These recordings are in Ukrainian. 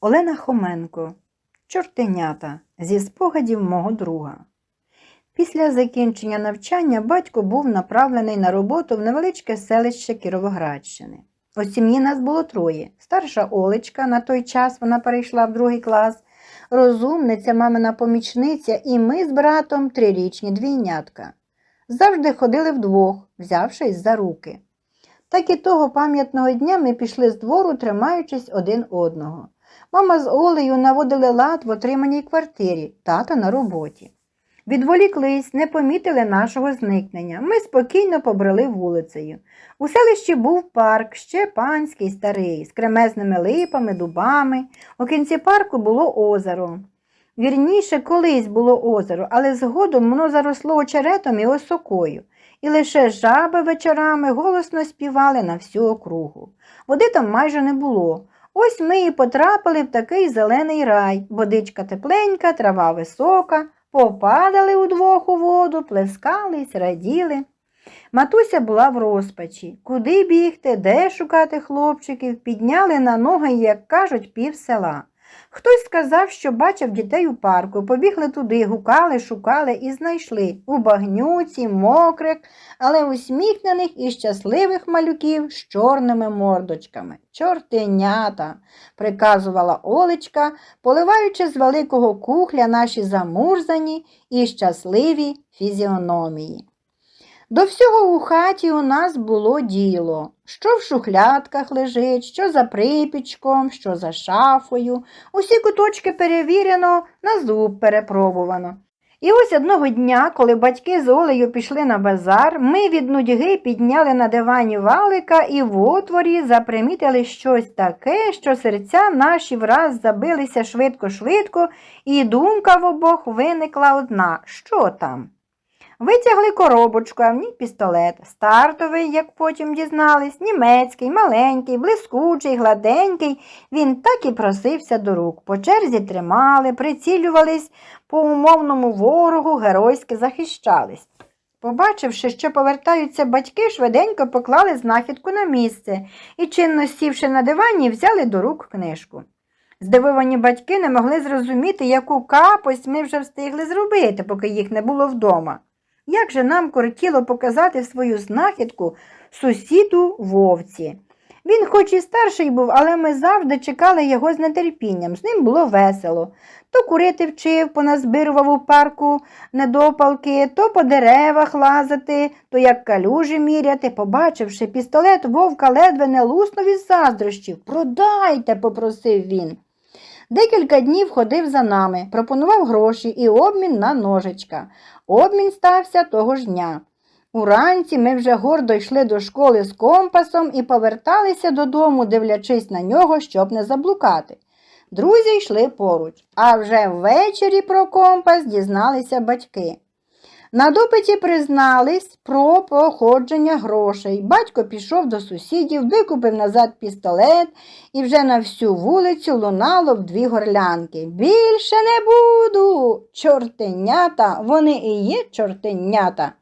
Олена Хоменко. Чортенята зі спогадів мого друга. Після закінчення навчання батько був направлений на роботу в невеличке селище Кіровоградщини. У сім'ї нас було троє. Старша Олечка, на той час вона перейшла в другий клас, розумниця, мамина помічниця і ми з братом трирічні двійнятка. Завжди ходили вдвох, взявшись за руки. Так і того пам'ятного дня ми пішли з двору, тримаючись один одного. Мама з Олею наводили лад в отриманій квартирі, тато на роботі. Відволіклись, не помітили нашого зникнення. Ми спокійно побрели вулицею. У селищі був парк, ще панський старий, з кремезними липами, дубами. У кінці парку було озеро. Вірніше, колись було озеро, але згодом воно заросло очеретом і осокою, і лише жаби вечорами голосно співали на всю округу. Води там майже не було. Ось ми і потрапили в такий зелений рай, водичка тепленька, трава висока, попадали удвох у воду, плескались, раділи. Матуся була в розпачі. Куди бігти, де шукати хлопчиків, підняли на ноги, як кажуть, пів села. Хтось сказав, що бачив дітей у парку, побігли туди, гукали, шукали і знайшли у багнюці, мокрих, але усміхнених і щасливих малюків з чорними мордочками. Чортенята, приказувала Олечка, поливаючи з великого кухля наші замурзані і щасливі фізіономії. До всього у хаті у нас було діло, що в шухлядках лежить, що за припічком, що за шафою. Усі куточки перевірено, на зуб перепробувано. І ось одного дня, коли батьки з Олею пішли на базар, ми від нудьги підняли на дивані валика і в отворі запримітили щось таке, що серця наші враз забилися швидко-швидко, і думка в обох виникла одна що там? Витягли коробочку, а в ній пістолет. Стартовий, як потім дізнались, німецький, маленький, блискучий, гладенький. Він так і просився до рук. По черзі тримали, прицілювались по умовному ворогу, геройськи захищались. Побачивши, що повертаються батьки, швиденько поклали знахідку на місце і, чинно сівши на дивані, взяли до рук книжку. Здивовані батьки не могли зрозуміти, яку капость ми вже встигли зробити, поки їх не було вдома. Як же нам кортіло показати свою знахідку сусіду вовці? Він хоч і старший був, але ми завжди чекали його з нетерпінням. З ним було весело. То курити вчив, поназбирував у парку недопалки, то по деревах лазити, то як калюжі міряти. Побачивши пістолет, вовка ледве не луснув із заздрощів. Продайте, попросив він. Декілька днів ходив за нами, пропонував гроші і обмін на ножичка. Обмін стався того ж дня. Уранці ми вже гордо йшли до школи з компасом і поверталися додому, дивлячись на нього, щоб не заблукати. Друзі йшли поруч, а вже ввечері про компас дізналися батьки. На допиті признались про походження грошей. Батько пішов до сусідів, викупив назад пістолет і вже на всю вулицю лунало в дві горлянки. Більше не буду. Чортенята, вони і є чортенята,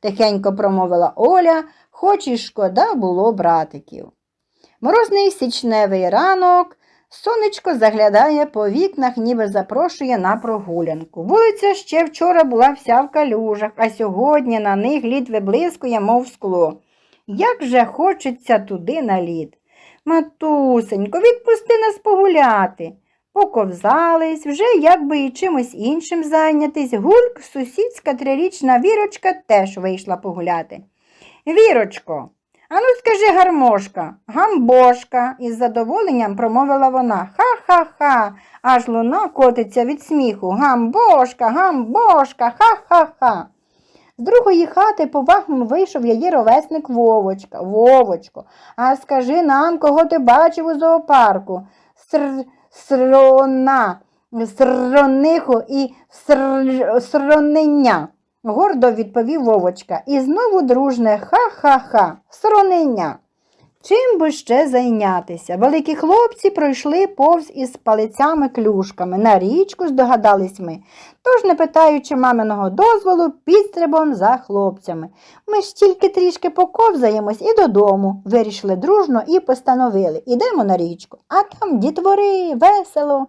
тихенько промовила Оля, хоч і шкода було братиків. Морозний січневий ранок. Сонечко заглядає по вікнах, ніби запрошує на прогулянку. Вулиця ще вчора була вся в калюжах, а сьогодні на них лід виблискує, мов скло. Як же хочеться туди на лід. Матусенько, відпусти нас погуляти. Поковзались, вже якби і чимось іншим зайнятись. Гульк, сусідська трирічна вірочка теж вийшла погуляти. Вірочко, Ану, скажи гармошка, гамбошка, із задоволенням промовила вона. Ха-ха-ха, аж луна котиться від сміху. Гамбошка, гамбошка, ха-ха-ха. З другої хати повагом вийшов її ровесник Вовочка. Вовочко, а скажи нам, кого ти бачив у зоопарку? Ср... Срона, срониху і ср... сронення. Гордо відповів Вовочка. І знову дружне ха-ха-ха, сронення. Чим би ще зайнятися? Великі хлопці пройшли повз із палицями клюшками. На річку здогадались ми. Тож, не питаючи маминого дозволу, підстрибом за хлопцями. Ми ж тільки трішки поковзаємось і додому. Вирішили дружно і постановили. Ідемо на річку. А там дітвори, весело.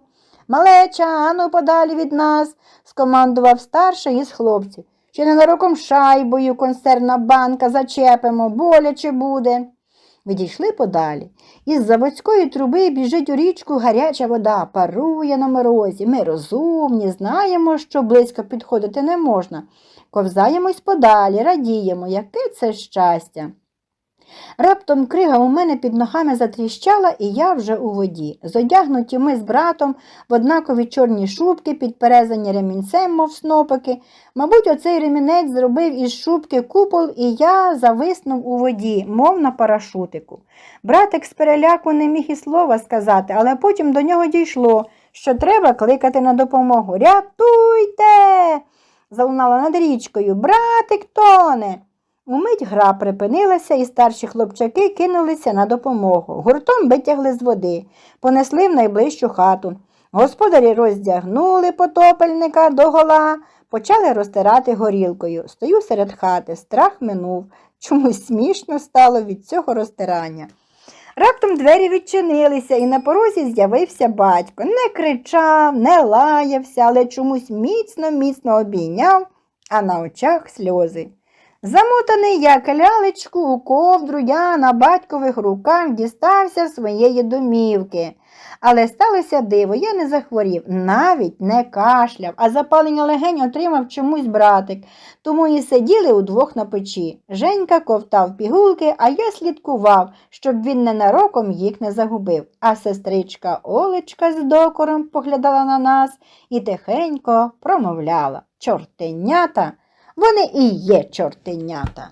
Малеча, ану подалі від нас, скомандував старший із хлопців. Чи ненароком шайбою консервна банка зачепимо, боляче буде. Відійшли подалі. Із заводської труби біжить у річку гаряча вода, парує на морозі. Ми розумні, знаємо, що близько підходити не можна. Ковзаємось подалі, радіємо, яке це щастя. Раптом крига у мене під ногами затріщала, і я вже у воді. Зодягнуті ми з братом в однакові чорні шубки, підперезані ремінцем, мов снопики. Мабуть, оцей ремінець зробив із шубки купол, і я зависнув у воді, мов на парашутику. Братик з переляку не міг і слова сказати, але потім до нього дійшло, що треба кликати на допомогу. Рятуйте! залунало над річкою. Братик тоне. Умить гра припинилася, і старші хлопчаки кинулися на допомогу. Гуртом витягли з води, понесли в найближчу хату. Господарі роздягнули потопельника догола, почали розтирати горілкою. Стою серед хати, страх минув. Чомусь смішно стало від цього розтирання. Раптом двері відчинилися, і на порозі з'явився батько. Не кричав, не лаявся, але чомусь міцно, міцно обійняв, а на очах сльози. Замотаний як лялечку у ковдру, я на батькових руках дістався своєї домівки. Але сталося диво, я не захворів, навіть не кашляв, а запалення легень отримав чомусь братик, тому і сиділи удвох на печі. Женька ковтав пігулки, а я слідкував, щоб він ненароком їх не загубив. А сестричка Олечка з докором поглядала на нас і тихенько промовляла Чортенята. Вони і є чортенята.